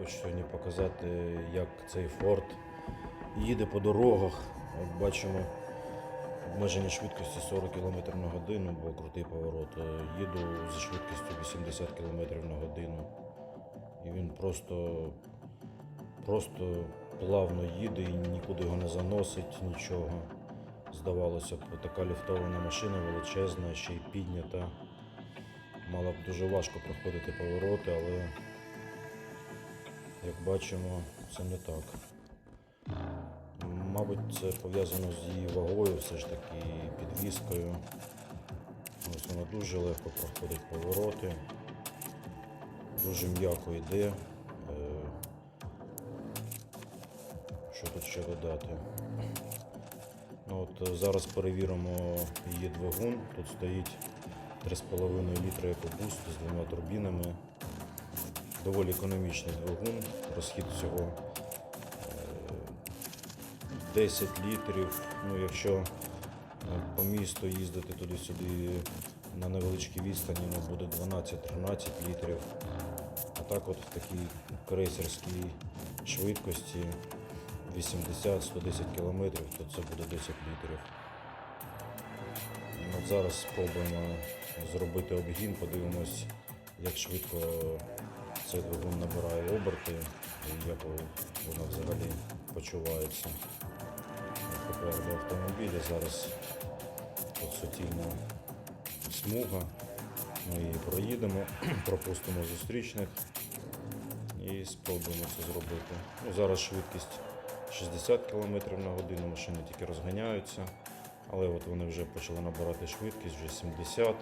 Хочу сьогодні показати, як цей форт їде по дорогах. От бачимо обмежені швидкості 40 км на годину, бо крутий поворот. Е, Їду зі швидкістю 80 км на годину. І він просто, просто плавно їде і нікуди його не заносить, нічого. Здавалося б, така ліфтована машина величезна, ще й піднята. Мало б дуже важко проходити повороти, але як бачимо, це не так. Мабуть, це пов'язано з її вагою, все ж таки підвіскою. Ось вона дуже легко проходить повороти, дуже м'яко йде. Е, Що тут ще додати? Ну, от е, зараз перевіримо її двигун. Тут стоїть 3,5 літра екобуст з двома турбінами. Доволі економічний двигун, розхід всього е, 10 літрів. Ну, якщо е, по місту їздити туди-сюди на невеличкій відстані, ну, буде 12-13 літрів. А так от в такій крейсерській швидкості 80-110 км, то це буде 10 літрів. Ну, От зараз спробуємо зробити обгін, подивимось, як швидко цей двигун набирає оберти і як вона взагалі почувається. Попереду автомобіля зараз тут суцільна смуга. Ми її проїдемо, пропустимо зустрічних і спробуємо це зробити. Ну, зараз швидкість 60 км на годину, машини тільки розганяються, але от вони вже почали набирати швидкість, вже 70.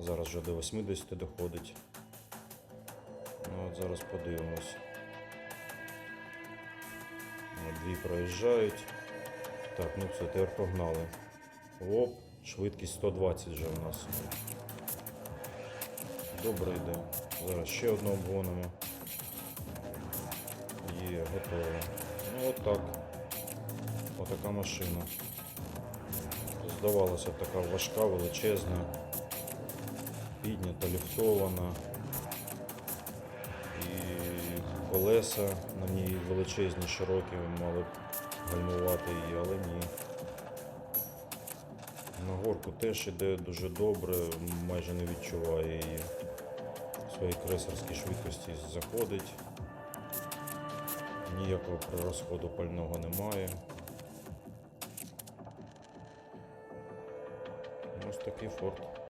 Зараз вже до 80 доходить. Ну, от зараз подивимось. Дві проїжджають. Так, ну все, тепер погнали. Оп, швидкість 120 вже у нас. Добре йде. Зараз ще одну обгонимо. Є, готово. Ну от так. Отака машина. Здавалося, така важка, величезна, піднята, ліфтована. Колеса на ній величезні, широкі, мали б гальмувати її, але ні. На горку теж іде дуже добре, майже не відчуває її. В своїй кресерській швидкості заходить. Ніякого прирозходу пального немає. Ось такий форт.